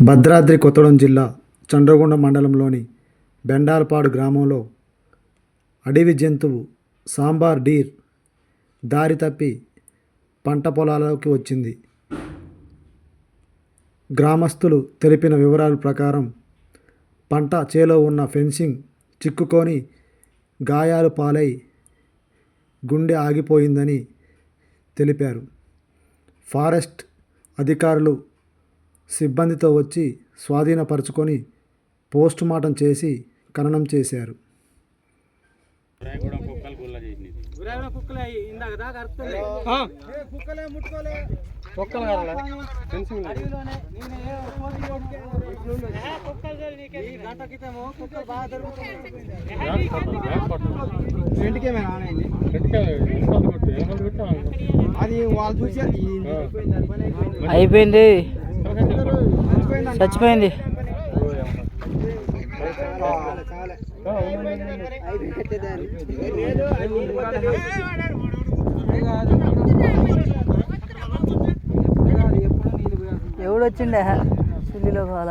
భద్రాద్రి కొత్తగూడెం జిల్లా చండ్రగొండ మండలంలోని బెండాలపాడు గ్రామంలో అడవి జంతువు సాంబార్ డీర్ దారి తప్పి పంట పొలాల్లోకి వచ్చింది. గ్రామస్తులు తెలిపిన వివరాల ప్రకారం పంట చేలో ఉన్న ఫెన్సింగ్ చిక్కుకొని గాయాలు పాలై గుండె ఆగిపోయిందని తెలిపారు. ఫారెస్ట్ అధికారులు సిబ్బందితో వచ్చి స్వాధీనపరుచుకొని పోస్ట్ మార్టం చేసి ఖననం చేశారు. అయిపోయింది దాని పని అయిపోయింది అయిపోయింది చచ్చిపోయింది. ఎవడు వచ్చిండే సుల్లిలో కాల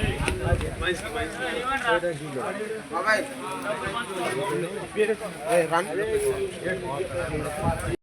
అయిపోయినట్టన్నా అయిపోయింది